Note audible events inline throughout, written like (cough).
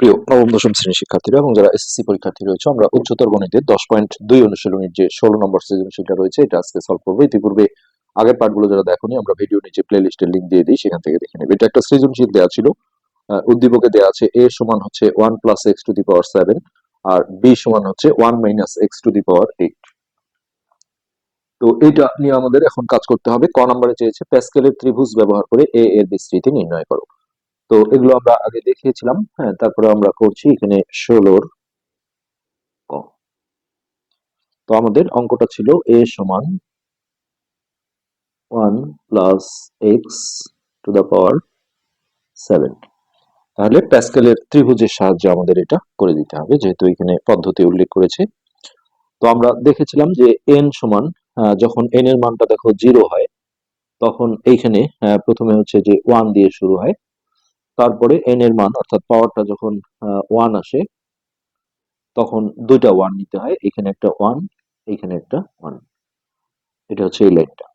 প্রিয় নবম, দশম শ্রেণির শিক্ষার্থীরা এবং যারা এসএসসি পরীক্ষার্থী রয়েছে, আমরা উচ্চতর গণিতের দশ পয়েন্ট দুই অনুশীলনীর যে ষোলো নম্বর সৃজনশীলটা রয়েছে, এটা আজকে সলভ করব। ইতিপূর্বে আগের পার্টগুলো যারা দেখোনি, আমরা ভিডিও নিচে প্লে লিস্টের লিঙ্ক দিয়ে দিই, সেখান থেকে দেখে নেবে। এটা একটা সৃজনশীল দেওয়া ছিল। উদ্দীপকে দেওয়া আছে এ সমান হচ্ছে one plus x to the power seven R B সমান হচ্ছে one minus x to the power eight তো এইটা নিয়ে আমাদের এখন কাজ করতে হবে। ক নম্বরে চেয়েছে, প্যাসকেলের ত্রিভুজ ব্যবহার করে এ এর বিস্তৃতি নির্ণয় করো। তো এগুলো আমরা আগে দেখিয়েছিলাম। হ্যাঁ তারপরে আমরা করছি এখানে ষোলোর ক। তো আমাদের অঙ্কটা ছিল এ সমান one plus x to the power seven তাহলে প্যাসকেলের ত্রিভুজের সাহায্যে আমাদের এটা করে দিতে হবে, যেহেতু এখানে পদ্ধতি উল্লেখ করেছে। তো আমরা দেখেছিলাম যে এন সমান যখন এন এর মানটা দেখো জিরো হয়, তখন এইখানে প্রথমে হচ্ছে যে ওয়ান দিয়ে শুরু হয়। তারপরে এন এর মান অর্থাৎ পাওয়ারটা যখন ওয়ান আসে তখন দুইটা ওয়ান নিতে হয়। এখানে একটা ওয়ান এখানে একটা ওয়ান এটা হচ্ছে এই লাইনটা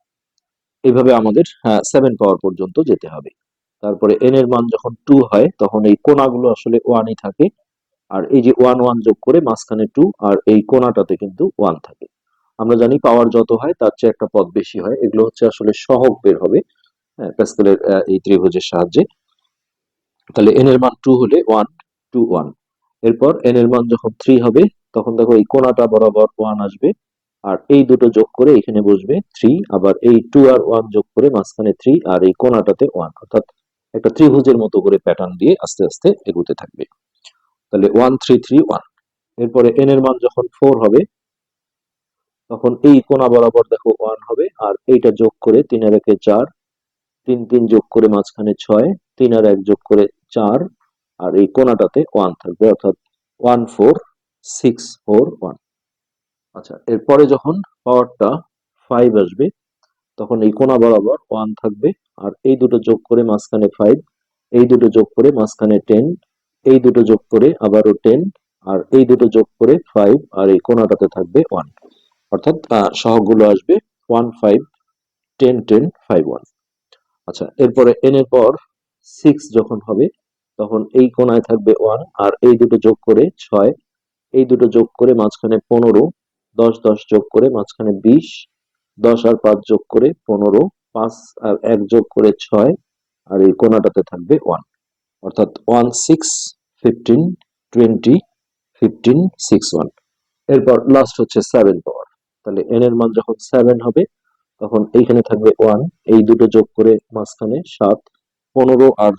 এইভাবে আমাদের সেভেন পাওয়ার পর্যন্ত যেতে হবে। তারপরে এন এর মান যখন টু হয় তখন এই কোনাগুলো আসলে ওয়ানই থাকে। আর এই যে ওয়ান ওয়ান যোগ করে মাঝখানে টু আর এই কোনাটাতে কিন্তু ওয়ান থাকে। আমরা জানি পাওয়ার যত হয় তার চেয়ে একটা পদ বেশি হয়। এগুলো হচ্ছে আসলে সহগ বের হবে হ্যাঁ, প্যাসকেলের এই ত্রিভুজের সাহায্যে। তাহলে এন এর মান টু হলে ওয়ান টু ওয়ান এরপর এন এর মান যখন থ্রি হবে, তখন দেখো এই কোনাটা বরাবর ওয়ান আসবে, আর এই দুটো যোগ করে এখানে বসবে থ্রি আবার এই টু আর ওয়ান যোগ করে মাঝখানে থ্রি আর এই কোনাটাতে ওয়ান অর্থাৎ একটা ত্রিভুজের মতো করে প্যাটার্ন দিয়ে আস্তে আস্তে এগোতে থাকবে। তাহলে ওয়ান থ্রি থ্রি ওয়ান এরপরে এন এর মান যখন ফোর হবে, তখন এই কোনা বরাবর দেখো ওয়ান হবে, আর এইটা যোগ করে তিন আর একে চার তিন তিন যোগ করে মাঝখানে ছয় তিন আর এক যোগ করে চার আর এই কোনাটাতে ওয়ান থাকবে অর্থাৎ one four six four one আচ্ছা এরপরে যখন পাওয়ারটা ফাইভ আসবে তখন এই কোনা বরাবর ওয়ান থাকবে আর এই দুটো যোগ করে মাঝখানে ফাইভ এই দুটো যোগ করে মাঝখানে টেন এই দুটো যোগ করে আবারও টেন আর এই দুটো যোগ করে ফাইভ আর এই কোনাটাতে থাকবে ওয়ান অর্থাৎ আহ, সহগগুলো আসবে one five ten ten five one আচ্ছা এরপরে এন এর পর সিক্স যখন হবে, তখন এই কোনায় থাকবে ওয়ান আর এই দুটো যোগ করে ছয়। এই দুটো যোগ করে মাঝখানে পনেরো, দশ দশ যোগ করে মাঝখানে বিশ, দশ আর পাঁচ যোগ করে পনেরো, পাঁচ আর এক যোগ করে ছয়, আর এই কোনাটাতে থাকবে ওয়ান অর্থাৎ one six fifteen twenty fifteen six one এরপর লাস্ট হচ্ছে সেভেন পাওয়ার তাহলে এন এর মান যখন সেভেন হবে তখন এইখানে থাকবে ওয়ান এই দুটো যোগ করে মাঝখানে সাত, পনেরো আর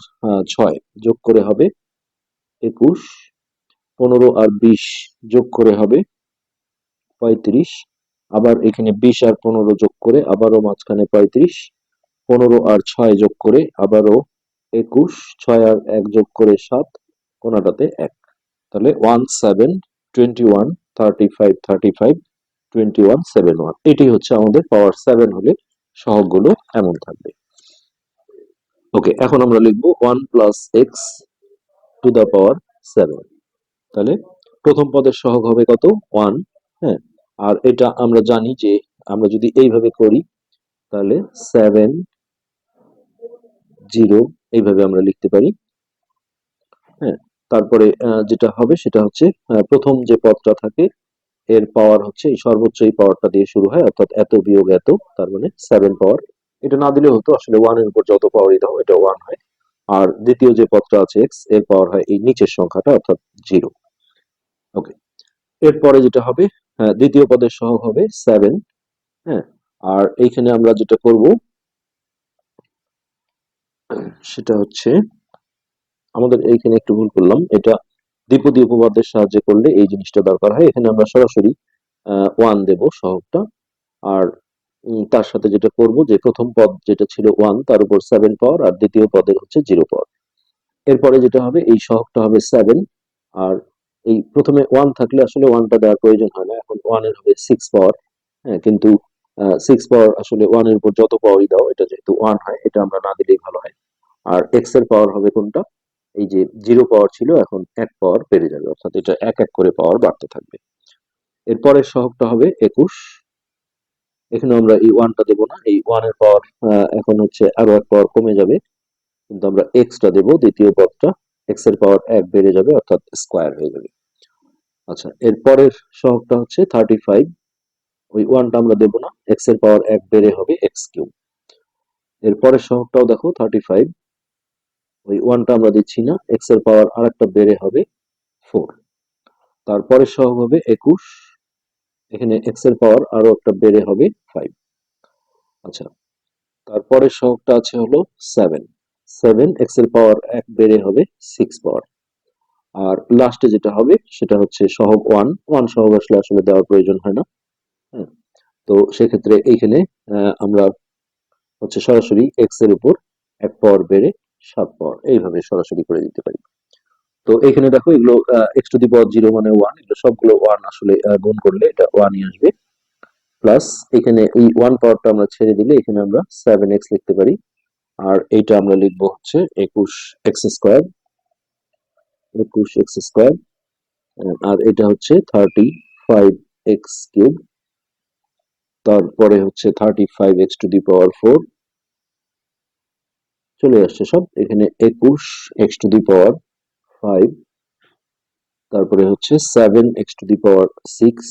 ছয় যোগ করে হবে একুশ, পনেরো আর বিশ যোগ করে হবে পঁয়ত্রিশ, আবার এখানে বিশ আর পনেরো যোগ করে আবারও মাঝখানে পঁয়ত্রিশ, পনেরো আর ছয় যোগ করে আবারও একুশ, ছয় আর এক যোগ করে সাত, কোনাটাতে এক। তাহলে one seven twenty one thirty five thirty five twenty one seven one এটি হচ্ছে আমাদের পাওয়ার সেভেন হলে সহগগুলো এমন থাকবে। ওকে এখন আমরা লিখব one plus x to the power seven তাহলে প্রথম পদের সহগ হবে কত? ওয়ান হ্যাঁ। আর এটা আমরা জানি যে আমরা যদি এইভাবে করি, তাহলে সেভেন জিরো এইভাবে আমরা লিখতে পারি। হ্যাঁ তারপরে যেটা হবে সেটা হচ্ছে প্রথম যে পদটা থাকে এর পাওয়ার হচ্ছে এই সর্বোচ্চ এই পাওয়ারটা দিয়ে শুরু হয় অর্থাৎ এত বিয়োগ এত তার মানে সেভেন পাওয়ার এটা না দিলে হতো আসলে ওয়ানের উপর যত পাওয়ারই দাও এটা ওয়ান হয়। আর দ্বিতীয় যে পদটা আছে এক্সের পাওয়ার হয় এই নিচের সংখ্যাটা অর্থাৎ জিরো ওকে এরপরে যেটা হবে হ্যাঁ, দ্বিতীয় পদের সহগ হবে সেভেন হ্যাঁ। আর এইখানে আমরা যেটা করব সেটা হচ্ছে আমাদের এইখানে একটু ভুল করলাম এটা দ্বিপদী উপপাদ্যের সাহায্যে করলে এই জিনিসটা দরকার হয়। এখানে আমরা সরাসরি ওয়ান দেব সহগটা। আর তার সাথে যেটা করব যে প্রথম পদ যেটা ছিল ওয়ান তার উপর সেভেন পাওয়ার আর দ্বিতীয় পদের হচ্ছে জিরো পাওয়ার এরপরে যেটা হবে, এই সহগটা হবে সেভেন আর এই প্রথমে ওয়ান থাকলে আসলে ওয়ানটা দেওয়ার প্রয়োজন হয় না। এখন ওয়ানের হবে সিক্স পাওয়ার হ্যাঁ কিন্তু সিক্স পাওয়ার আসলে ওয়ানের উপর যত পাওয়ারই দাও, এটা যেহেতু ওয়ান হয়, এটা আমরা না দিলেই ভালো হয়। আর এক্সের পাওয়ার হবে কোনটা? এই যে জিরো পাওয়ার ছিল, এখন এক পাওয়ার বেড়ে যাবে, অর্থাৎ এটা এক এক করে পাওয়ার বাড়তে থাকবে। এরপরের সহগটা হবে একুশ। এখানে আমরা এই ওয়ানটা দেবো না, এই ওয়ানের পাওয়ার এখন হচ্ছে আরও এক পাওয়ার কমে যাবে। কিন্তু আমরা এক্সটা দেবো, দ্বিতীয় পদটা এক্সের পাওয়ার এক বেড়ে যাবে, অর্থাৎ স্কোয়ার হয়ে যাবে। আচ্ছা এর পরের সহগটা হচ্ছে থার্টি ফাইভ ওই ওয়ানটা আমরা দেবো না এক্সের পাওয়ার এক বেড়ে হবে এক্স কিউব এর পরের সহগটাও দেখো থার্টি ফাইভ ওই ওয়ানটা আমরা দিচ্ছি না এক্সের পাওয়ার আর একটা বেড়ে হবে ফোর তারপরের সহগ হবে একুশ, এখানে এক্সের পাওয়ার আরও একটা বেড়ে হবে ফাইভ আচ্ছা তারপরের সহগটা আছে হলো সেভেন সেভেন এক্সের পাওয়ার এক বেড়ে হবে সিক্স পাওয়ার আর লাস্টে যেটা হবে, সেটা হচ্ছে সহগ ওয়ান ওয়ান সহগ আসলে আসলে দেওয়ার প্রয়োজন হয় না। হ্যাঁ তো সেক্ষেত্রে এইখানে আমরা হচ্ছে সরাসরি এক্সের উপর এক পাওয়ার বেড়ে সাত পাওয়ার এইভাবে সরাসরি করে দিতে পারি। তো এখানে দেখো, এগুলো x to the power zero মানে ওয়ান এগুলো সবগুলো ওয়ান আসলে গুণ করলে এটা ওয়ানই আসবে। প্লাস এখানে এই ওয়ান পাওয়ারটা আমরা ছেড়ে দিলে এখানে আমরা সেভেন এক্স লিখতে পারি। আর এইটা আমরা লিখব হচ্ছে একুশ এক্স স্কোয়ার একুশ এক্স স্কোয়ার আর এটা হচ্ছে থার্টি ফাইভ এক্স কিউব তারপরে হচ্ছে thirty five x to the power four চলে আসছে সব। এখানে একুশ x to the power five তারপরে হচ্ছে seven x to the power six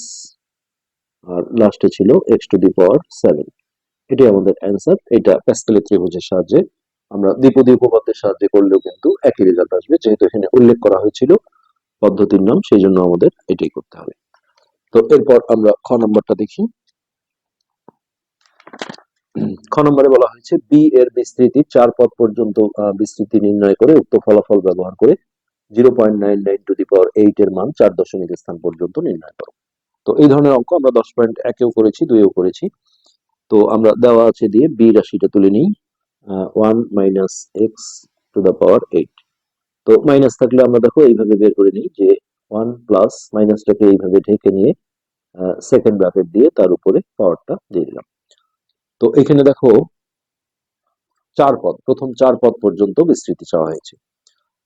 আর লাস্টে ছিল x to the power seven এটাই আমাদের অ্যান্সার এটা প্যাসকেলের ত্রিভুজের সাহায্যে। আমরা দ্বিপদী উপপাদ্যের সাহায্যে করলেও কিন্তু একই রেজাল্ট আসবে, যেহেতু এখানে উল্লেখ করা হয়েছিল পদ্ধতির নাম, সেই জন্য আমাদের এটাই করতে হবে। তো এরপর আমরা খ নম্বরটা দেখি। খ নম্বরে বলা হয়েছে বি এর বিস্তৃতি চার পদ পর্যন্ত বিস্তৃতি নির্ণয় করে উক্ত ফলাফল ব্যবহার করে zero point nine nine to the power eight এর মান চার দশমিক স্থান পর্যন্ত নির্ণয় করো। তো এই ধরনের অঙ্ক আমরা দশ পয়েন্ট একেও করেছি, দুইও করেছি। তো আমরা দেওয়া আছে দিয়ে বি রাশিটা তুলে নিই one minus x to the power eight তো মাইনাস থাকলে আমরা দেখো এইভাবে বের করে নিই যে ওয়ান প্লাস মাইনাসটাকে এইভাবে ঢেকে নিয়ে সেকেন্ড ব্র্যাকেট দিয়ে তার উপরে পাওয়ারটা দিয়ে দিলাম। তো এখানে দেখো চার পদ, প্রথম চার পদ পর্যন্ত বিস্তৃতি চাওয়া হয়েছে।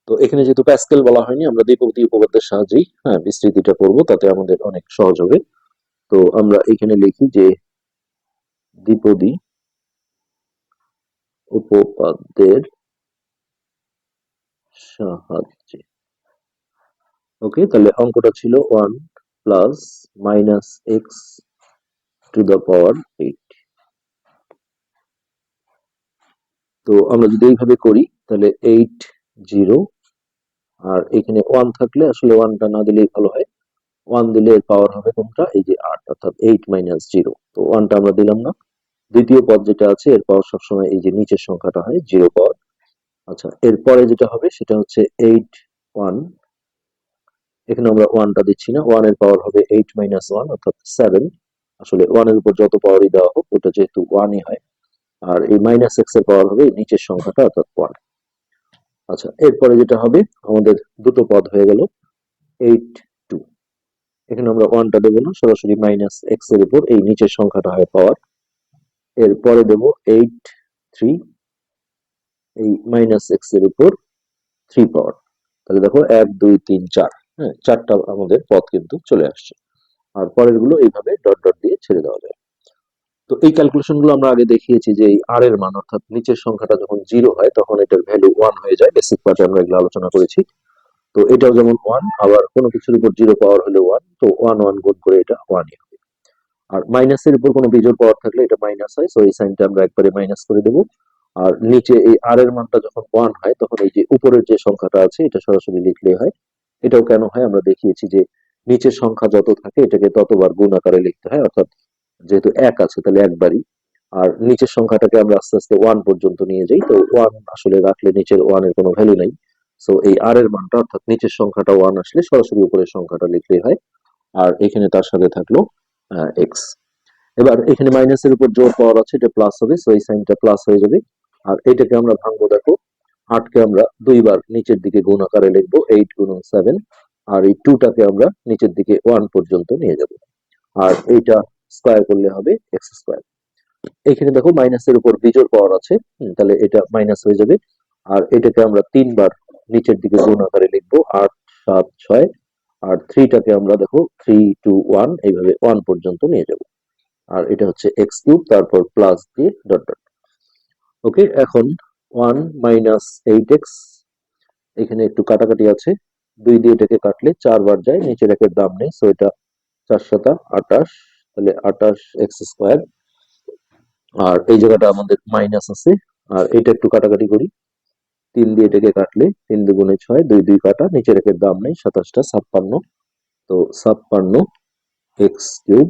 তো এখানে যেহেতু প্যাসকেল বলা হয়নি, আমরা দ্বিপদী উপপাদ্যের সাহায্যেই হ্যাঁ বিস্তৃতিটা করব, তাতে আমাদের অনেক সহজ হবে। তো আমরা এখানে লিখি যে দ্বিপদী উপপাদ্যের সাহায্যে। ওকে, তাহলে অঙ্কটা ছিল one plus minus x to the power eight তো আমরা যদি এইভাবে করি, তাহলে এইট জিরো আর এখানে ওয়ান থাকলে আসলে ওয়ানটা না দিলেই ভালো হয়। ওয়ান দিলে এর পাওয়ার হবে কোনটা? এই যে আট, অর্থাৎ এইট মাইনাস জিরো তো ওয়ানটা আমরা দিলাম না। দ্বিতীয় পদ যেটা আছে, এর পাওয়ার সবসময় এই যে নিচের সংখ্যাটা হয় জিরো পাওয়ার আচ্ছা এরপরে যেটা হবে, সেটা হচ্ছে এইট ওয়ান এখানে আমরা ওয়ানটা দিচ্ছি না। ওয়ানের পাওয়ার হবে এইট মাইনাস ওয়ান অর্থাৎ সেভেন আসলে ওয়ানের উপর যত পাওয়ারই দেওয়া হোক, ওটা যেহেতু ওয়ানই হয়। আর এই মাইনাস এক্সের পাওয়ার হবে নিচের সংখ্যাটা অর্থাৎ ওয়ান আচ্ছা এরপরে যেটা হবে, আমাদের দুটো পদ হয়ে গেল এইট টু এখানে আমরা ওয়ানটা দেবো না, সরাসরি মাইনাস এক্সের উপর এই নিচের সংখ্যাটা হয় পাওয়ার এরপরে দেব এইট থ্রি এই মাইনাস এক্সের উপর থ্রি পাওয়ার তাহলে দেখো এক, দুই, তিন, চার। হ্যাঁ চারটা আমাদের পদ কিন্তু চলে আসছে। আর পরেরগুলো এইভাবে ডট ডট দিয়ে ছেড়ে দেওয়া যায়। তো এই ক্যালকুলেশনগুলো আমরা আগে দেখিয়েছি যে এই আর এর মান, অর্থাৎ নিচের সংখ্যাটা যখন জিরো হয়, তখন এটার ভ্যালু ওয়ান হয়ে যায়। বেসিক পার্টে আমরা এগুলো আলোচনা করেছি। তো এটাও যেমন ওয়ান আবার কোনো কিছুর উপর জিরো পাওয়ার হলে ওয়ান তো ওয়ান ওয়ান গুণ করে এটা ওয়ানই হবে। আর মাইনাসের উপর কোনো বিজোড় পাওয়ার থাকলে এটা মাইনাস হয় সো এই সাইনটা আমরা একবারে মাইনাস করে দেবো। আর নিচে এই আর এর মানটা যখন ওয়ান হয়, তখন এই যে উপরের যে সংখ্যাটা আছে, এটা সরাসরি লিখলে হয়। এটাও কেন হয়? আমরা দেখিয়েছি যে নিচের সংখ্যা যত থাকে, এটাকে ততবার গুণ আকারে লিখতে হয়, অর্থাৎ যেহেতু এক আছে, তাহলে একবারই। আর নিচের সংখ্যাটাকে আমরা আস্তে আস্তে ওয়ান পর্যন্ত নিয়ে যাই। তো ওয়ান আসলে রাখলে নিচের ওয়ানের কোনো ভ্যালু নাই। সো এই আর এর মানটা, অর্থাৎ নিচের সংখ্যাটা ওয়ান আসলে সরাসরি উপরের সংখ্যাটা লিখলেই হয়। আর এখানে তার সাথে থাকল এক্স এবার এখানে মাইনাসের উপর জোর পাওয়ার আছে, এটা প্লাস হবে। সো এই সাইনটা প্লাস হয়ে যাবে। আর এটাকে আমরা ভাঙবো, দেখো আটকে আমরা দুইবার নিচের দিকে গুণ আকারে লিখব এইট গুণন সেভেন আর এই টুটাকে আমরা নিচের দিকে ওয়ান পর্যন্ত নিয়ে যাব। আর এইটা স্কোয়ার করলে হবে এক্স স্কোয়ার। এখানে দেখো মাইনাসের উপর বিজোড় পাওয়ার আছে তাহলে এটা মাইনাস হয়ে যাবে। আর এটাকে আমরা তিনবার নিচের দিকে গুণ আকারে লিখব আট সাত ছয় আর থ্রিটাকে আমরা দেখো থ্রি টু ওয়ান এইভাবে ওয়ান পর্যন্ত নিয়ে যাব। আর এটা হচ্ছে এক্স কিউব তারপর প্লাস দিয়ে ডট ডট। ওকে এখন ওয়ান মাইনাস এইট এক্স এখানে একটু কাটাকাটি আছে। দুই দিয়ে এটাকে কাটলে চারবার যায় নিচের একের দাম নেই সো এটা চার সাতা আটাশ তাহলে আটাশ এক্স স্কোয়ার। আর এই জায়গাটা আমাদের মাইনাস আছে। আর এটা একটু কাটাকাটি করি। তিন দিয়ে এটাকে কাটলে তিন দুগুণে ছয়, দুই দুই কাটা। নিচের একের দাম নেই, সাতাশটা, ছাপ্পান্ন। তো ছাপ্পান্ন এক্স কিউব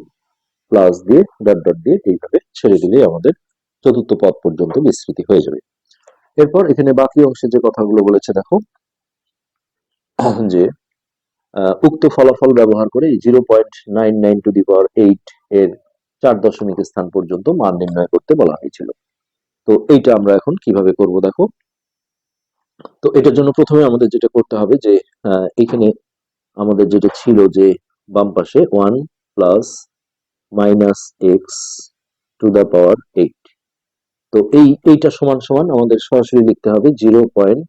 প্লাস দিয়ে ডট ডট দিয়ে এইভাবে ছেড়ে দিলে আমাদের চতুর্থ পদ পর্যন্ত বিস্তৃতি হয়ে যাবে। এরপর এখানে বাকি অংশে যে কথাগুলো বলেছে, দেখো, যে উক্ত ফলাফল ব্যবহার করে zero point nine nine to the power eight এর চার দশমিক স্থান পর্যন্ত মান নির্ণয় করতে বলা হয়েছিল। তো এইটা আমরা এখন কীভাবে করব দেখো? তো এটার জন্য প্রথমে আমাদের যেটা করতে হবে যে এখানে আমাদের যেটা ছিল যে বাম পাশে one plus minus x to the power eight তো এই, এইটা সমান সমান আমাদের সরাসরি লিখতে হবে zero point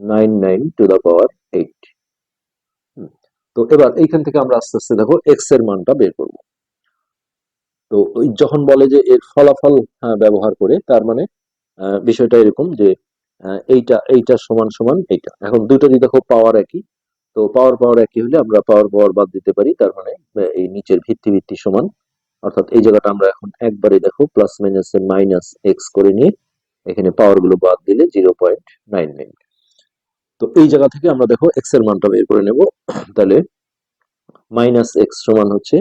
nine nine to the power eight তো এবার এইখান থেকে আমরা আস্তে আস্তে দেখো এক্সের মানটা বের করব। তো যখন বলে যে এর ফলাফল ব্যবহার করে, তার মানে বিষয়টা এরকম যে এইটা এইটা সমান সমান এইটা। এখন দুটোরই দেখো পাওয়ার একই, তো পাওয়ার পাওয়ার একই হলে আমরা পাওয়ার পাওয়ার বাদ দিতে পারি, তার মানে এই নিচের ভিত্তি ভিত্তি সমান। অর্থাৎ এই জায়গাটা আমরা এখন একবারে দেখো প্লাস মাইনাস মাইনাস এক্স করে নিয়ে, এখানে পাওয়ারগুলো বাদ দিলে জিরো পয়েন্ট নাইন নাইন তো এই জায়গা থেকে আমরা দেখো এক্সের মানটা বের করে নেব। তাহলে মাইনাস এক্স সমান হচ্ছে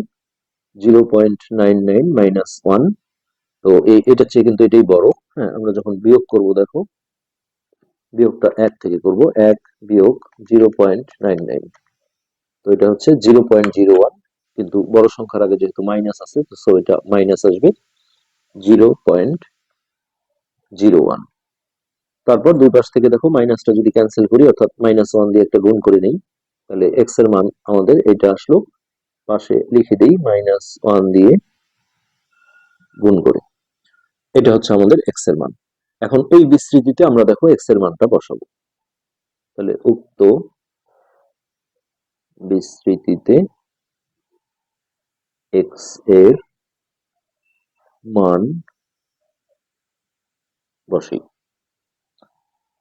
zero point nine nine minus one তো এই- এটার চেয়ে কিন্তু এটাই বড়। হ্যাঁ আমরা যখন বিয়োগ করব দেখো, বিয়োগটা এক থেকে করব, এক বিয়োগ জিরো পয়েন্ট নাইন নাইন তো এটা হচ্ছে জিরো পয়েন্ট জিরো ওয়ান কিন্তু বড় সংখ্যার আগে যেহেতু মাইনাস আছে, তো সো এটা মাইনাস আসবে জিরো পয়েন্ট জিরো ওয়ান তারপর দুই পাশ থেকে দেখো মাইনাসটা যদি ক্যান্সেল করি, অর্থাৎ মাইনাস ওয়ান দিয়ে একটা গুণ করে নেই, তাহলে এক্সের মান আমাদের এটা আসলো। পাশে লিখে দেই মাইনাস ওয়ান দিয়ে গুণ করে। এটা হচ্ছে আমাদের এক্সের মান। এখন এই বিস্তৃতিতে আমরা দেখো এক্সের মানটা বসাবো। তাহলে উক্ত বিস্তৃতিতে এক্সের মান বসি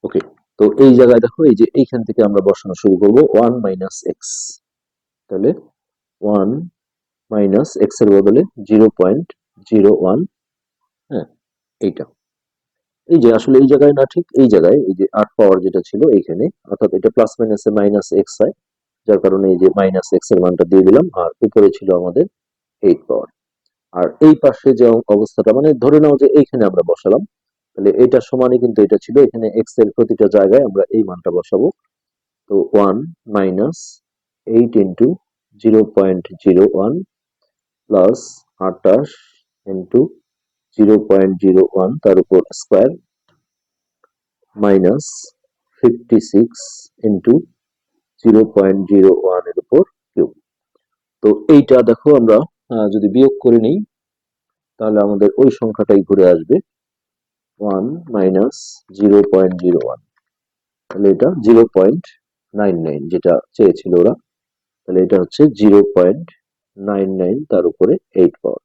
ওকে তো এই জায়গায় দেখো, এই যে এইখান থেকে আমরা বসানো শুরু করব ওয়ান মাইনাস এক্স তাহলে ওয়ান মাইনাস এক্সের বদলে জিরো পয়েন্ট জিরো ওয়ান হ্যাঁ এইটা। এই যে আসলে এই জায়গায় না ঠিক, এই জায়গায় এই যে আট পাওয়ার যেটা ছিল এইখানে, অর্থাৎ এটা প্লাস মাইনাস মাইনাসে মাইনাস এক্স হয়, যার কারণে এই যে মাইনাস এক্সের মানটা দিয়ে দিলাম, আর উপরে ছিল আমাদের এইট পাওয়ার। আর এই পাশে যে অবস্থাটা মানে ধরে নাও যে এইখানে আমরা বসালাম তাহলে এটা সমানই কিন্তু এটা ছিল। এখানে এক্সের প্রতিটা জায়গায় আমরা এই মানটা বসাবো। তো one minus eight into zero point zero one plus আটাশ into zero point zero one তার উপর square minus fifty six into zero point zero ওয়ানের উপর কিউব তো এইটা দেখো আমরা যদি বিয়োগ করে নিই, তাহলে আমাদের ওই সংখ্যাটাই ঘুরে আসবে। One minus zero point zero one তাহলে এটা জিরো পয়েন্ট নাইন নাইন যেটা চেয়েছিল ওরা। তাহলে এটা হচ্ছে জিরো পয়েন্ট নাইন নাইন তার উপরে এইট পাওয়ার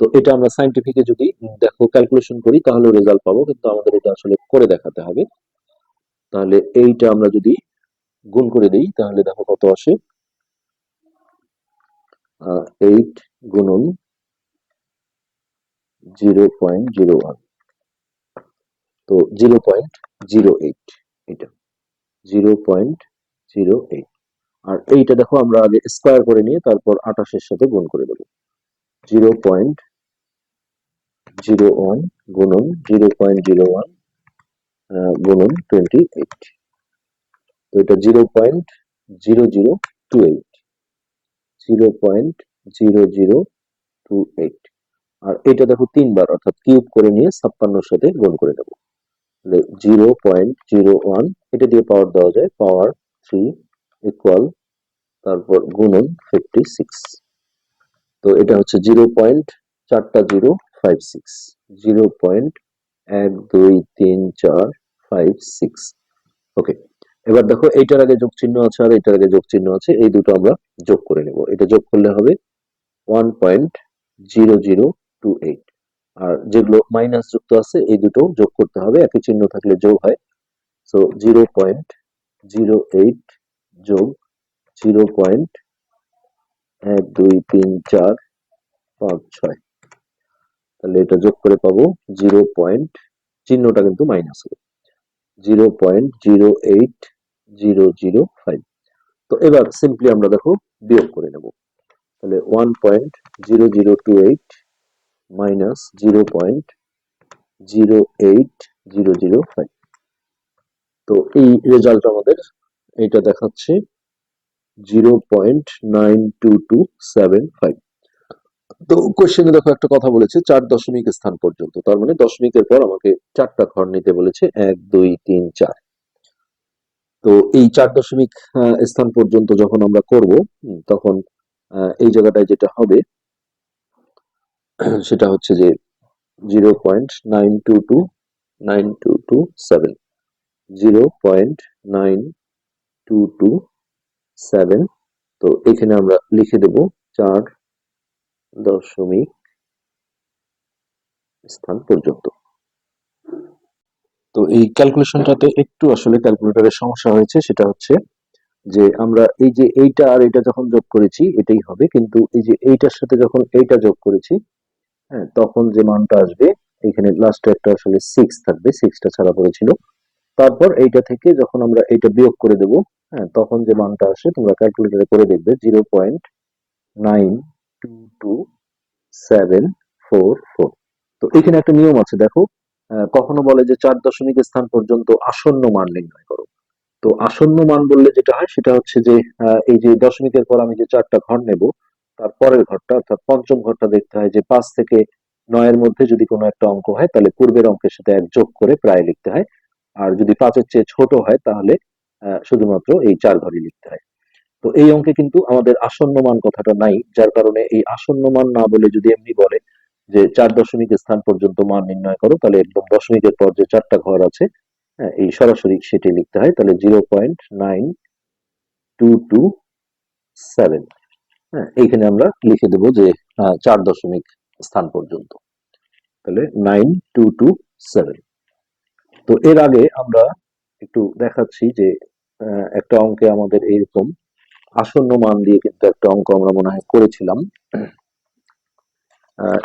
তো এটা আমরা সাইন্টিফিকে যদি দেখো ক্যালকুলেশন করি, তাহলে রেজাল্ট পাবো। কিন্তু আমাদের এটা আসলে করে দেখাতে হবে। তাহলে এইটা আমরা যদি গুণ করে দিই, তাহলে দেখো কত আসে। এইট গুণন জিরো পয়েন্ট জিরো ওয়ান তো জিরো পয়েন্ট জিরো এইট এটা জিরো পয়েন্ট জিরো এইট আর এইটা দেখো আমরা আগে স্কোয়ার করে নিয়ে তারপর আঠাশের সাথে গুণ করে দেবো। জিরো পয়েন্ট জিরো ওয়ান গুণন জিরো পয়েন্ট জিরো ওয়ান গুণন টোয়েন্টি এইট তো এটা zero point zero zero two eight zero point zero zero two eight আর এটা দেখো তিনবার, অর্থাৎ কিউব করে নিয়ে ছাপ্পান্নর সাথে গুণ করে দেবো। জিরো পয়েন্ট জিরো ওয়ান, এটা দিয়ে পাওয়ার দেওয়া যায় পাওয়ার থ্রি ইকুয়াল তারপর গুণন ফিফটি সিক্স তো এটা হচ্ছে জিরো পয়েন্ট চারটা zero five six zero point এক, দুই, তিন, চার ফাইভ সিক্স ওকে এবার দেখো এইটার আগে যোগ চিহ্ন আছে আর এটার আগে যোগ চিহ্ন আছে, এই দুটো আমরা যোগ করে নেব। এটা যোগ করলে হবে one point zero zero two eight আর যেগুলো মাইনাস যুক্ত আছে, এই দুটো যোগ করতে হবে। একই চিহ্ন থাকলে যোগ হয়। So zero point zero eight যোগ জিরো পয়েন্ট এক, দুই, তিন, চার, পাঁচ, ছয়। তাহলে এটা যোগ করে পাবো জিরো পয়েন্ট চিহ্নটা কিন্তু মাইনাস হবে। Zero point zero eight zero zero five তো এবার সিম্পলি আমরা দেখো বিয়োগ করে নেব। তাহলে one point zero zero two eight minus zero point zero eight zero zero five তো এই রেজাল্ট আমাদের এটা দেখাচ্ছে zero point nine two two seven five তো কোশ্চেনে দেখো একটা কথা বলেছে, চার দশমিক স্থান পর্যন্ত। তার মানে দশমিকের পর আমাকে চারটা ঘর নিতে বলেছে, এক, দুই, তিন, চার। তো এই চার দশমিক স্থান পর্যন্ত যখন আমরা করব তখন এই জায়গাটায় যেটা হবে (clears throat) সেটা হচ্ছে যে zero point nine two two, nine two two seven. Zero point nine two two seven. তো এখানে আমরা লিখে দেব চার দশমিক স্থান পর্যন্ত। তো এই ক্যালকুলেশনটাতে একটু আসলে ক্যালকুলেটরের সমস্যা হয়েছে, সেটা হচ্ছে যে আমরা এই যে এইটা আর এটা যখন যোগ করেছি, এটাই হবে। কিন্তু এই যে এইটার সাথে যখন এইটা যোগ করেছি হ্যাঁ তখন যে মানটা আসবে, এখানে লাস্টে একটা আসলে সিক্স থাকবে সিক্সটা ছাড়া পড়েছিল। তারপর এইটা থেকে যখন আমরা এইটা বিয়োগ করে দেব হ্যাঁ তখন যে মানটা আসে, তোমরা ক্যালকুলেটরে করে দেখবে zero point nine two two seven four four তো এখানে একটা নিয়ম আছে, দেখো কখনো বলে যে চার দশমিক স্থান পর্যন্ত আসন্ন মান নির্ণয় করো। তো আসন্ন মান বললে যেটা হয়, সেটা হচ্ছে যে এই যে দশমিকের পর আমি যে চারটা ঘর নেব তার পরের ঘরটা অর্থাৎ পঞ্চম ঘরটা দেখতে হয় যে পাঁচ থেকে নয়ের মধ্যে যদি কোনো একটা অঙ্ক হয় তাহলে পূর্বের অঙ্কের সাথে এক যোগ করে প্রায় লিখতে হয়। আর যদি পাঁচের চেয়ে ছোট হয় তাহলে শুধুমাত্র এই চার ঘরই লিখতে হয়। তো এই অঙ্কে কিন্তু আমাদের আসন্ন মান কথাটা নাই যার কারণে এই আসন্ন মান না বলে যদি এমনি বলে যে চার দশমিক স্থান পর্যন্ত মান নির্ণয় করো তাহলে একদম দশমিকের পর যে চারটা ঘর আছে হ্যাঁ, এই সরাসরি সেটি লিখতে হয় তাহলে zero point nine two two seven এইখানে আমরা লিখে দেবো যে চার দশমিক স্থান পর্যন্ত। তাহলে নাইন টু টু সেভেন তো এর আগে আমরা একটু দেখাচ্ছি যে একটা অঙ্কে আমাদের এইরকম আসন্ন মান দিয়ে কিন্তু একটা অঙ্ক আমরা মনে হয় করেছিলাম।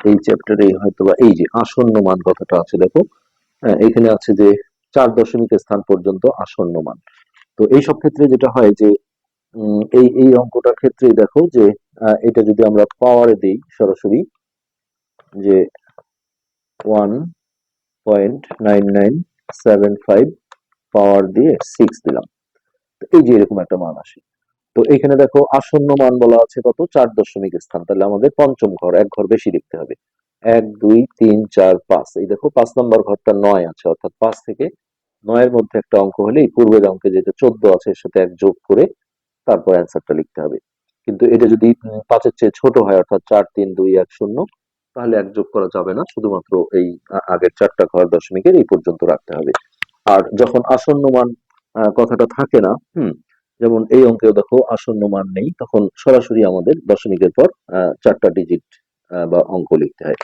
এই চ্যাপ্টারে হয়তো বা এই যে আসন্ন মান কথাটা আছে, দেখো। এখানে আছে যে, চার দশমিক স্থান পর্যন্ত আসন্ন মান। তো এই সব ক্ষেত্রে যেটা হয় যে এই এই অঙ্কটার ক্ষেত্রেই দেখো যে এটা যদি আমরা পাওয়ারে দিই সরাসরি, যে one point nine nine seven five power দিয়ে সিক্স দিলাম। এই যে এরকম একটা মান আসে। তো এখানে দেখো আসন্ন মান বলা আছে কত? চার দশমিক স্থান। তাহলে আমাদের পঞ্চম ঘর, এক ঘর বেশি লিখতে হবে। এক, দুই, তিন, চার, পাঁচ। এই দেখো পাঁচ নম্বর ঘরটা নয় আছে, অর্থাৎ পাঁচ থেকে নয়ের মধ্যে একটা অঙ্ক হলে এই পূর্বের অঙ্কে যেটা চোদ্দ আছে, এর সাথে এক যোগ করে তারপর অ্যান্সারটা লিখতে হবে। কিন্তু এটা যদি পাঁচের চেয়ে ছোট হয়, অর্থাৎ চার, তিন, দুই, এক, শূন্য, তাহলে এক যোগ করা যাবে না। শুধুমাত্র এই আগের চারটা ঘর দশমিকের এই পর্যন্ত রাখতে হবে। আর যখন আসন্ন মান কথাটা থাকে না, হুম, যেমন এই অঙ্কেও দেখো, আসন্ন মান নেই, তখন সরাসরি আমাদের দশমিকের পর চারটা ডিজিট বা অঙ্ক লিখতে হয়।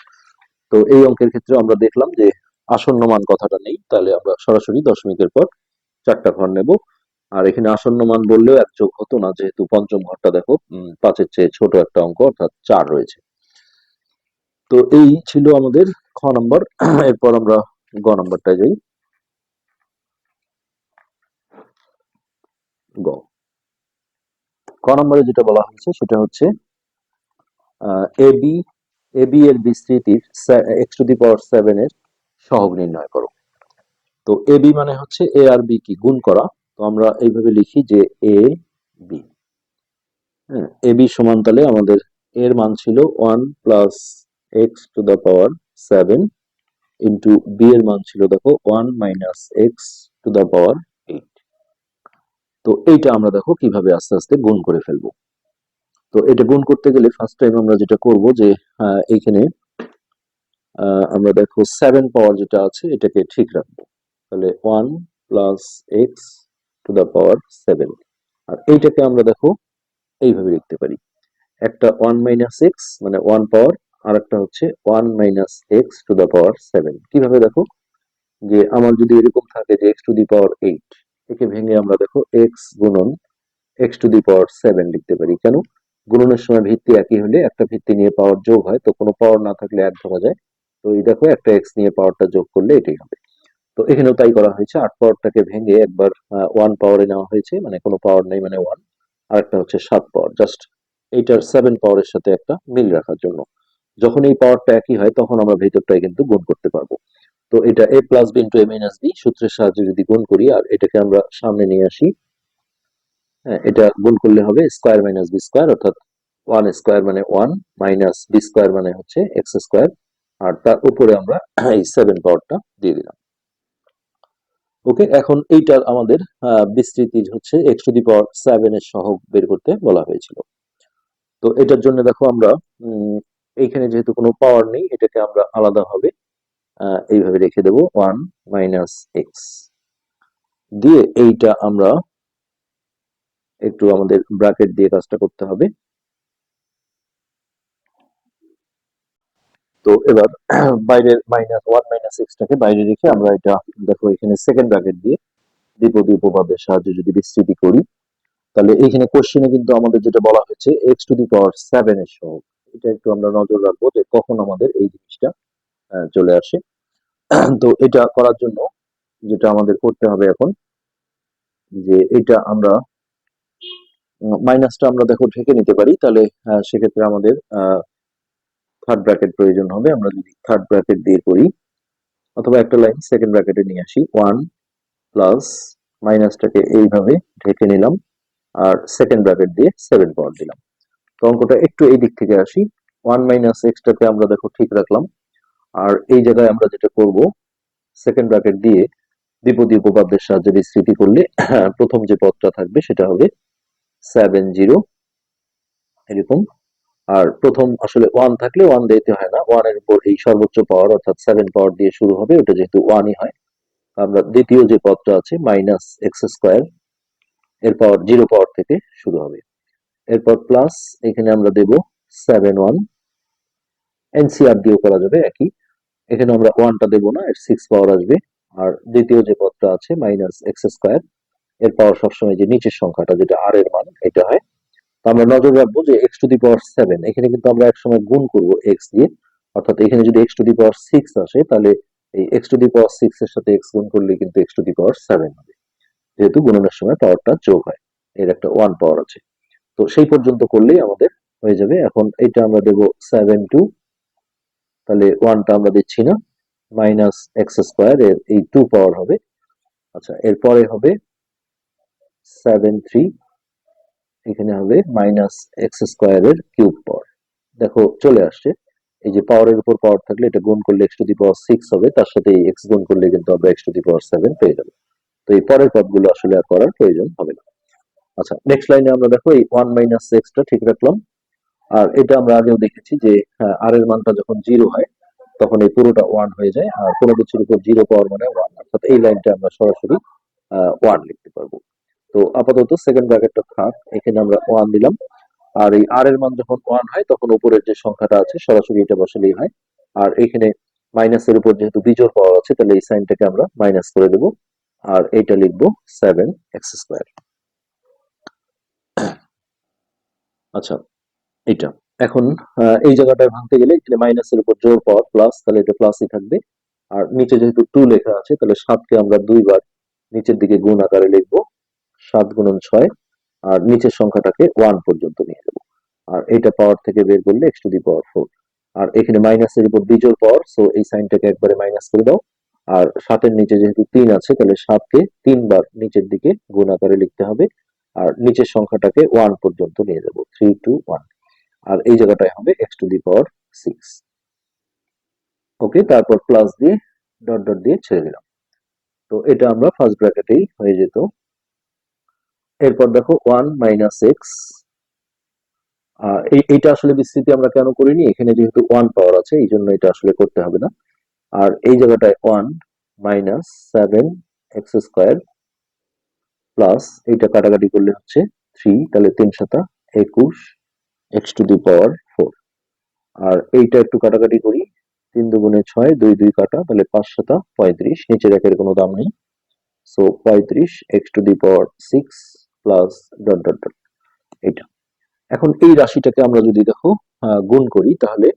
তো এই অঙ্কের ক্ষেত্রে আমরা দেখলাম যে আসন্ন মান কথাটা নেই, তাহলে আমরা সরাসরি দশমিকের পর চারটা ঘর নেব। আর এখানে আসন্ন মান বললেও এক যোগ হতো না, যেহেতু পঞ্চম ঘরটা দেখো পাঁচের চেয়ে ছোট একটা অঙ্ক, অর্থাৎ চার রয়েছে। তো এই ছিল আমাদের খ নাম্বার। (clears throat) এরপর আমরা গ নাম্বারটায় যাই। গ। ক নম্বরে যেটা বলা হয়েছে, সেটা হচ্ছে এ বি বি এর বিস্তৃতির x to the power seven এর সহগ নির্ণয় করো। তো এ বি মানে হচ্ছে এ আর বি কি? গুণ করা। তো আমরা এইভাবে লিখি যে এ বি হ্যাঁ এ বি সমান আমাদের এর মান ছিল one plus x to the power seven into b এর মান ছিল দেখো one minus x to the power eight তো এইটা আমরা দেখো কীভাবে আস্তে আস্তে গুণ করে ফেলব। তো এটা গুণ করতে গেলে ফার্স্ট টাইম আমরা যেটা করব যে আহ, এইখানে আমরা দেখো সেভেন পাওয়ার যেটা আছে এটাকে ঠিক রাখব। তাহলে one plus x to the power seven আর এইটাকে আমরা দেখো এইভাবে লিখতে পারি। একটা ওয়ান মাইনাস এক্স মানে ওয়ান পাওয়ার আর একটা হচ্ছে one minus x to the power seven কীভাবে দেখো? যে আমার যদি এরকম থাকে যে x to the power eight একে ভেঙে আমরা দেখো এক্স গুণন x to the power seven লিখতে পারি। কেন? গুণনের সময় ভিত্তি একই হলে একটা ভিত্তি নিয়ে পাওয়ার যোগ হয়, তো কোনো পাওয়ার না থাকলে এক ধরা যায়। তো এই দেখো একটা এক্স নিয়ে পাওয়ারটা যোগ করলে এটাই হবে। তো এখানেও তাই করা হয়েছে। আট পাওয়ারটাকে ভেঙে একবার ওয়ান পাওয়ারে নেওয়া হয়েছে মানে কোনো পাওয়ার নেই মানে ওয়ান আর একটা হচ্ছে সাত পাওয়ার জাস্ট এইটার সেভেন পাওয়ারের সাথে একটা মিল রাখার জন্য। যখন এই পাওয়ারটা একই হয়, তখন আমরা ভেতরটাই কিন্তু গুণ করতে পারব। তো এটা a plus b into a minus b সূত্রের সাহায্যে যদি গুণ করি, আর এটাকে আমরা সামনে নিয়ে আসি হ্যাঁ এটা গুণ করলে হবে স্কোয়ার মাইনাস বি স্কোয়ার অর্থাৎ ওয়ান স্কোয়ার মানে ওয়ান মাইনাস বি স্কোয়ার মানে হচ্ছে এক্স স্কোয়ার আর তার উপরে আমরা এই সেভেন পাওয়ারটা দিয়ে দিলাম। ওকে এখন এইটার আমাদের বিস্তৃতি হচ্ছে x to the power seven এর সহগ বের করতে বলা হয়েছিল। তো এটার জন্য দেখো আমরা এইখানে যেহেতু কোনো পাওয়ার নেই, এটাকে আমরা আলাদা আলাদাভাবে এইভাবে রেখে দেব ওয়ান মাইনাস এক্স দিয়ে এইটা আমরা একটু আমাদের ব্র্যাকেট দিয়ে কাজটা করতে হবে। তো এবার বাইরের মাইনাস ওয়ান মাইনাস এক্সটাকে বাইরে রেখে আমরা এটা, দেখো এখানে সেকেন্ড ব্র্যাকেট দিয়ে দ্বিপদী উপপাদের সাহায্যে যদি বিস্তৃতি করি, তাহলে এইখানে কোশ্চেনে কিন্তু আমাদের যেটা বলা হয়েছে x to the power seven এর সহগ। এটা একটু আমরা নজর রাখব যে কখন আমাদের এই জিনিসটা চলে আসে। তো এটা করার জন্য যেটা আমাদের করতে হবে এখন, যে এটা আমরা মাইনাসটা আমরা দেখো ঢেকে নিতে পারি, তাহলে সেক্ষেত্রে আমাদের থার্ড ব্র্যাকেট প্রয়োজন হবে, আমরা যদি থার্ড ব্র্যাকেট দিয়ে করি, অথবা একটা লাইন সেকেন্ড ব্র্যাকেটে নিয়ে আসি ওয়ান প্লাস মাইনাসটাকে এইভাবে ঢেকে নিলাম, আর সেকেন্ড ব্র্যাকেট দিয়ে সেভেন পাওয়ার দিলাম। তো অঙ্কটা একটু এই দিক থেকে আসি ওয়ান মাইনাস এক্সটাকে আমরা দেখো ঠিক রাখলাম, আর এই জায়গায় আমরা যেটা করব সেকেন্ড ব্র্যাকেট দিয়ে দ্বিপদী উপপাদ্যের সাহায্যে বিস্তৃতি করলে (clears throat) প্রথম যে পদটা থাকবে সেটা হবে সেভেন জিরো এরকম আর প্রথম আসলে ওয়ান থাকলে ওয়ান দিতে হয় না। ওয়ানের উপর এই সর্বোচ্চ পাওয়ার অর্থাৎ সেভেন পাওয়ার দিয়ে শুরু হবে, ওটা যেহেতু ওয়ানই হয়। আমরা দ্বিতীয় যে পদটা আছে মাইনাস এক্স স্কোয়ার এর পাওয়ার জিরো পাওয়ার থেকে শুরু হবে। এরপর প্লাস এখানে আমরা দেব সেভেন ওয়ান এনসিআর দিয়েও করা যাবে, একই। এখানে আমরা ওয়ানটা দেবো না, এর সিক্স পাওয়ার আসবে। আর দ্বিতীয় যে পদটা আছে মাইনাস এক্স স্কোয়ার এর পাওয়ার সবসময় যে নিচের সংখ্যাটা, যেটা আর এর মান, এটা হয় আমরা নজর রাখব যে x to the power seven এখানে কিন্তু আমরা একসময় গুণ করব এক্স দিয়ে। অর্থাৎ এখানে যদি x to the power six আসে, তাহলে এই x to the power six এর সাথে এক্স গুণ করলে কিন্তু x to the power seven হবে। যেহেতু গুণনের সময় পাওয়ারটা যোগ হয়, এর একটা ওয়ান পাওয়ার আছে। তো সেই পর্যন্ত করলেই আমাদের হয়ে যাবে। এখন এটা আমরা দেব সেভেন টু তাহলে ওয়ানটা আমরা দিচ্ছি না মাইনাস এক্স স্কোয়ার এর এই টু পাওয়ার হবে। আচ্ছা এরপরে হবে সেভেন থ্রি এখানে হবে মাইনাস এক্স স্কোয়ারের কিউব পাওয়ার দেখো, চলে আসছে। এই যে পাওয়ারের উপর পাওয়ার থাকলে এটা গুণ করলে x to the power six হবে, তার সাথে এক্স গুণ করলে কিন্তু আমরা x to the power seven পেয়ে যাব। তো এই পরের পদগুলো আসলে আর করার প্রয়োজন হবে না। আচ্ছা নেক্সট লাইনে আমরা দেখো এই ওয়ান মাইনাস এক্সটা ঠিক রাখলাম। আর এটা আমরা আগেও দেখেছি যে আর এর মানটা যখন জিরো হয়, তখন এই পুরোটা ওয়ান হয়ে যায়। আর কোনো কিছুর উপর জিরো পাওয়ার মানে ওয়ান অর্থাৎ এই লাইনটা আমরা সরাসরি ওয়ান তো আপাতত সেকেন্ড ব্র্যাকেটটা থাক, এখানে আমরা ওয়ান দিলাম। আর এই আর এর মান যখন ওয়ান হয়, তখন উপরের যে সংখ্যাটা আছে, সরাসরি এটা বসালেই হয়। আর এখানে মাইনাসের উপর যেহেতু বিজোর পাওয়া আছে, তাহলে এই সাইনটাকে আমরা মাইনাস করে দেব। আর এইটা লিখব সেভেন এক্স স্কোয়ার আচ্ছা এটা এখন এই জায়গাটায় ভাঙতে গেলে এখানে মাইনাসের উপর জোর পাওয়ার প্লাস তাহলে এটা প্লাসই থাকবে। আর নিচে যেহেতু টু লেখা আছে, তাহলে সাতকে আমরা দুইবার নিচের দিকে গুণ আকারে লিখব। সাত গুণন ছয়, আর নিচের সংখ্যাটাকে ওয়ান পর্যন্ত নিয়ে যাব আর এটা পাওয়ার থেকে বের করলে x to the power four আর এখানে মাইনাসের উপর বিজোর পাওয়ার সো এই সাইনটাকে একবারে মাইনাস করে দাও। আর সাতের নিচে যেহেতু তিন আছে, তাহলে সাতকে তিনবার নিচের দিকে গুণ আকারে লিখতে হবে। আর নিচের সংখ্যাটাকে ওয়ান পর্যন্ত নিয়ে যাব থ্রি টু ওয়ান আর এই জায়গাটায় হবে x to the power six okay তারপর প্লাস দিয়ে ডট ডট দিয়ে ছেড়ে দিলাম। তো এটা আমরা ফার্স্ট ব্র্যাকেটেই হয়ে যেত। এরপর দেখো ওয়ান মাইনাস এক্স এইটা আসলে বিস্তৃতি আমরা কেন করিনি? এখানে যেহেতু ওয়ান পাওয়ার আছে, এই জন্য এটা আসলে করতে হবে না। আর এই জায়গাটায় one minus seven x square plus এইটা কাটাকাটি করলে হচ্ছে থ্রি তাহলে তিন সাতা একুশ x to the power four আর এইটা একটু কাটাকাটি করি, তিন দুগুণে ছয়, দুই দুই কাটা, তাহলে পাঁচ সাতা পঁয়ত্রিশ। নিচের একের কোনো দাম নেই। সো পঁয়ত্রিশ x to the power six plus dot dot dot এটা এখন এই রাশিটাকে আমরা যদি দেখো গুণ করি, তাহলে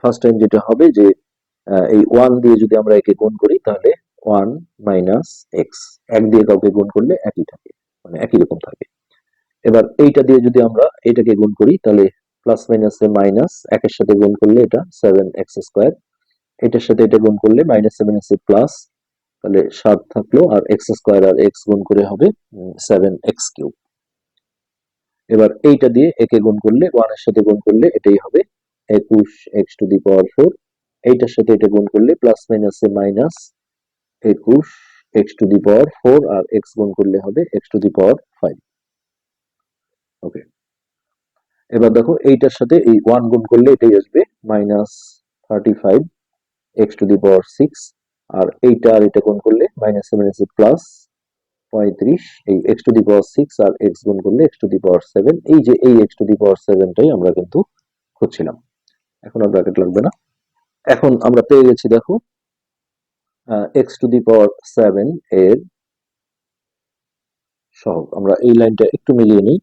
ফার্স্ট টাইম যেটা হবে যে এই ওয়ান দিয়ে যদি আমরা একে গুণ করি, তাহলে ওয়ান মাইনাস এক্স এক দিয়ে কাউকে গুণ করলে একই থাকে মানে একই রকম থাকে। এবার এইটা দিয়ে যদি আমরা এটাকে গুণ করি, তাহলে প্লাস মাইনাসে মাইনাস একের সাথে গুণ করলে এটা সেভেন এক্স স্কোয়ার এটার সাথে এটা গুণ করলে মাইনাস সেভেন এক্স প্লাস তাহলে সাত থাকল আর এক্স স্কোয়ার আর এক্স গুণ করে হবে সেভেন এক্স কিউব। এবার এইটা দিয়ে একে গুণ করলে ওয়ানের সাথে গুণ করলে এটাই হবে একুশ x to the power four. এইটার সাথে এটা গুণ করলে প্লাস মাইনাসে মাইনাস একুশ x to the power four R x গুণ করলে হবে x to the power five okay এবার দেখো এইটার সাথে এই ওয়ান গুণ করলে এটাই আসবে minus thirty five x to the power six আর এইটা আর এটা গুণ করলে মাইনাস সেভেন এসে প্লাস পঁয়ত্রিশ, এই x to the power six R x গুণ করলে x to the power seven এই যে এই এক্স টু দি পাওয়ার সেভেনটাই আমরা কিন্তু খুঁজছিলাম। এখন আর ব্র্যাকেট লাগবে না। এখন আমরা পেয়ে গেছি, দেখো x to the power seven এর সহগ। আমরা এই লাইনটা একটু মিলিয়ে নিই।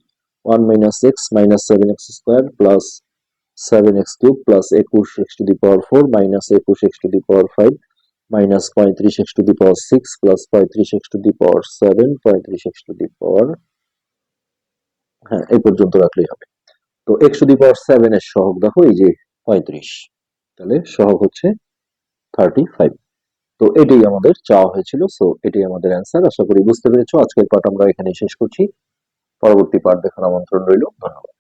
One minus x minus seven x square plus seven x cube plus একুশ x to the power four minus একুশ x to the power five minus পঁয়ত্রিশ x to the power six plus পঁয়ত্রিশ x to the power seven পঁয়ত্রিশ x to the power হ্যাঁ এই পর্যন্ত রাখলেই হবে। তো x to the power seven এর সহগ দেখো, এই যে পঁয়ত্রিশ, তাহলে সহগ হচ্ছে থার্টি ফাইভ তো এটাই আমাদের চাওয়া হয়েছিল সো এটাই আমাদের অ্যান্সার আশা করি বুঝতে পেরেছ। আজকের পাঠ আমরা এখানে শেষ করছি। পরবর্তী পাঠ দেখার আমন্ত্রণ রইল, ধন্যবাদ।